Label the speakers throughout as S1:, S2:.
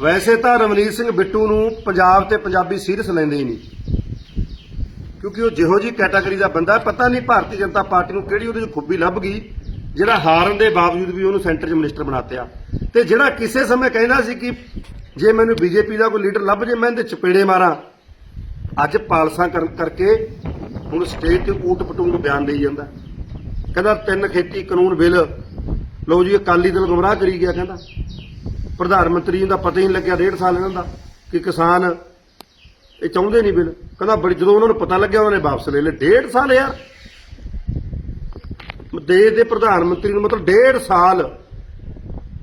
S1: ਵੈਸੇ ਤਾਂ ਰਮਨੀਤ ਸਿੰਘ ਬਿੱਟੂ ਨੂੰ ਪੰਜਾਬ ਤੇ ਪੰਜਾਬੀ ਸੀਰੀਅਸ ਲੈਂਦੇ ਹੀ ਨਹੀਂ। ਕਿਉਂਕਿ ਉਹ ਜਿਹੋ ਜੀ ਕੈਟਾਗਰੀ ਦਾ ਬੰਦਾ, ਪਤਾ ਨਹੀਂ ਭਾਰਤੀ ਜਨਤਾ ਪਾਰਟੀ ਨੂੰ ਕਿਹੜੀ ਉਹਦੇ 'ਚ ਖੂਬੀ ਲੱਭ ਗਈ, ਜਿਹੜਾ ਹਾਰਨ ਦੇ ਬਾਵਜੂਦ ਵੀ ਉਹਨੂੰ ਸੈਂਟਰ 'ਚ ਮਿਨਿਸਟਰ ਬਣਾਤਿਆ। ਤੇ ਜਿਹੜਾ ਕਿਸੇ ਸਮੇਂ ਕਹਿੰਦਾ ਸੀ ਕਿ ਜੇ ਮੈਨੂੰ ਬੀਜੇਪੀ ਦਾ ਕੋਈ ਲੀਡਰ ਲੱਭ ਜੇ, ਮੈਂ ਇਹਦੇ ਚਪੇੜੇ ਮਾਰਾਂ। ਅੱਜ ਪਾਲਸਾਂ ਕਰਕੇ ਹੁਣ ਸਟੇਜ ਤੇ ਊਟ ਪਟੂੰਗ ਬਿਆਨ ਦੇਈ ਜਾਂਦਾ। ਕਹਿੰਦਾ ਤਿੰਨ ਖੇਤੀ ਕਾਨੂੰਨ ਬਿੱਲ। ਲਓ ਜੀ, ਅਕਾਲੀ ਦਲ ਗੁੰਮਰਾਹ ਕਰੀ ਗਿਆ, ਕਹਿੰਦਾ। ਪ੍ਰਧਾਨ ਮੰਤਰੀ ਨੂੰ ਦਾ ਪਤਾ ਹੀ ਨਹੀਂ ਲੱਗਿਆ, ਡੇਢ ਸਾਲ ਇਹਨਾਂ ਦਾ, ਕਿ ਕਿਸਾਨ ਇਹ ਚਾਹੁੰਦੇ ਨਹੀਂ ਬਿੱਲ। ਕਹਿੰਦਾ ਬੜੀ ਜਦੋਂ ਉਹਨਾਂ ਨੂੰ ਪਤਾ ਲੱਗਿਆ, ਉਹਨਾਂ ਨੇ ਵਾਪਸ ਲੈ ਲਏ। ਡੇਢ ਸਾਲ ਯਾਰ। ਦੇਸ਼ ਦੇ ਪ੍ਰਧਾਨ ਮੰਤਰੀ ਨੂੰ ਮਤਲਬ ਡੇਢ ਸਾਲ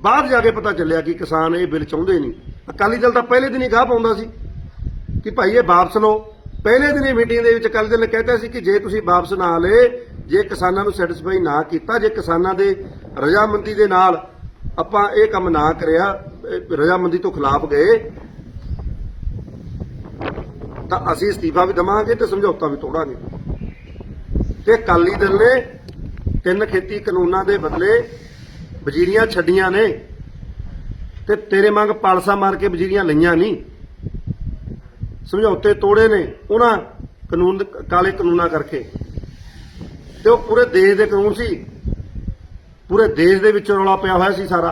S1: ਬਾਅਦ ਜਾ ਕੇ ਪਤਾ ਚੱਲਿਆ ਕਿ ਕਿਸਾਨ ਇਹ ਬਿੱਲ ਚਾਹੁੰਦੇ ਨਹੀਂ। ਅਕਾਲੀ ਦਲ ਤਾਂ ਪਹਿਲੇ ਦਿਨ ਹੀ ਗਾਹ ਪਾਉਂਦਾ ਸੀ ਕਿ ਭਾਈ ਇਹ ਵਾਪਸ ਲਓ। ਪਹਿਲੇ ਦਿਨ ਹੀ ਮੀਟਿੰਗ ਦੇ ਵਿੱਚ ਅਕਾਲੀ ਦਲ ਨੇ ਕਹਿਤਾ ਸੀ ਕਿ ਜੇ ਤੁਸੀਂ ਵਾਪਸ ਨਾ ਲਏ, ਜੇ ਕਿਸਾਨਾਂ ਨੂੰ ਸੈਟੀਸਫਾਈ ਨਾ ਕੀਤਾ, ਜੇ ਕਿਸਾਨਾਂ ਦੇ ਰਜਾਮੰਦੀ ਦੇ ਨਾਲ ਆਪਾਂ ਇਹ ਕੰਮ ਨਾ ਕਰਿਆ ਰਜਾਮੰਦੀ ਤੋਂ ਖਿਲਾਫ ਗਏ, ਤਾਂ ਅਸੀਂ ਅਸਤੀਫਾ ਵੀ ਦਵਾਂਗੇ ਤੇ ਸਮਝੌਤਾ ਵੀ ਤੋੜਾਂਗੇ। ਤੇ ਅਕਾਲੀ ਦਲ ਨੇ ਤਿੰਨ ਖੇਤੀ ਕਾਨੂੰਨਾਂ ਦੇ ਬਦਲੇ ਵਜ਼ੀਰੀਆਂ ਛੱਡੀਆਂ ਨੇ ਤੇ ਤੇਰੇ ਮੰਗ ਪਾਲਸਾ ਮਾਰ ਕੇ ਵਜ਼ੀਰੀਆਂ ਲਈਆਂ ਨਹੀਂ। ਸਮਝੌਤੇ ਤੋੜੇ ਨੇ ਉਹਨਾਂ ਕਾਨੂੰਨ, ਕਾਲੇ ਕਾਨੂੰਨਾਂ ਕਰਕੇ। ਤੇ ਉਹ ਪੂਰੇ ਦੇਸ਼ ਦੇ ਕਾਨੂੰਨ ਸੀ। ਪੂਰੇ ਦੇਸ਼ ਦੇ ਵਿੱਚ ਰੌਲਾ ਪਿਆ ਹੋਇਆ ਸੀ ਸਾਰਾ।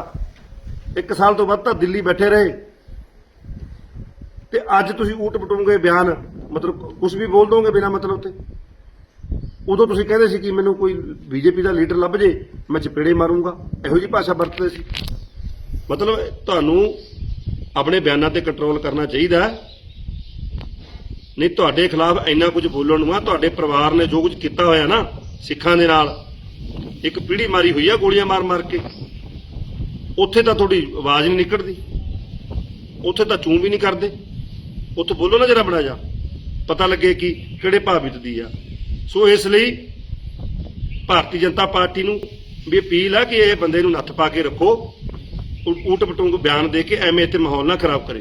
S1: ਇੱਕ ਸਾਲ ਤੋਂ ਵੱਧ ਤਾਂ ਦਿੱਲੀ ਬੈਠੇ ਰਹੇ। ਤੇ ਅੱਜ ਤੁਸੀਂ ਊਟ ਪਟੂਗੇ ਬਿਆਨ, ਮਤਲਬ ਕੁਝ ਵੀ ਬੋਲ ਦੋਗੇ ਬਿਨਾ ਮਤਲਬ ਤੇ। ਉਦੋਂ ਤੁਸੀਂ ਕਹਿੰਦੇ ਸੀ ਕਿ ਮੈਨੂੰ ਕੋਈ ਬੀਜੇਪੀ ਦਾ ਲੀਡਰ ਲੱਭ ਜੇ, ਮੈਂ ਚਪੇੜੇ ਮਾਰੂੰਗਾ। ਇਹੋ ਜੀ ਭਾਸ਼ਾ ਵਰਤਦੇ ਸੀ। ਮਤਲਬ ਤੁਹਾਨੂੰ ਆਪਣੇ ਬਿਆਨਾਂ ਤੇ ਕੰਟਰੋਲ ਕਰਨਾ ਚਾਹੀਦਾ ਨਹੀਂ, ਤੁਹਾਡੇ ਖਿਲਾਫ ਇੰਨਾ ਕੁਝ ਬੋਲਣ ਨੂੰ ਆ, ਤੁਹਾਡੇ ਪਰਿਵਾਰ ਨੇ ਜੋ ਕੁਝ ਕੀਤਾ ਹੋਇਆ ਨਾ, ਸਿੱਖਾਂ ਦੇ ਨਾਲ ਇੱਕ ਪੀੜੀ ਮਾਰੀ ਹੋਈ ਆ ਗੋਲੀਆਂ ਮਾਰ ਮਾਰ ਕੇ। ਉੱਥੇ ਤਾਂ ਤੁਹਾਡੀ ਆਵਾਜ਼ ਨਹੀਂ ਨਿਕਲਦੀ। ਉੱਥੇ ਤਾਂ ਚੂੰ ਵੀ ਨਹੀਂ ਕਰਦੇ। ਉੱਥੇ ਬੋਲੋ ਨਾ ਜਰਾ ਬਣਾ ਜਾ ਪਤਾ ਲੱਗੇ ਕਿ ਕਿਹੜੇ ਭਾਵਿਤ ਦੀ ਆ। ਸੋ ਇਸ ਲਈ ਭਾਰਤੀ ਜਨਤਾ ਪਾਰਟੀ ਨੂੰ ਵੀ ਅਪੀਲ ਆ ਕਿ ਇਹ ਬੰਦੇ ਨੂੰ ਨੱਥ ਪਾ ਕੇ ਰੱਖੋ। ਊਟ ਪਟੂੰਗ ਬਿਆਨ ਦੇ ਕੇ ਐਵੇਂ ਇੱਥੇ ਮਾਹੌਲ ਨਾ ਖਰਾਬ ਕਰੇ।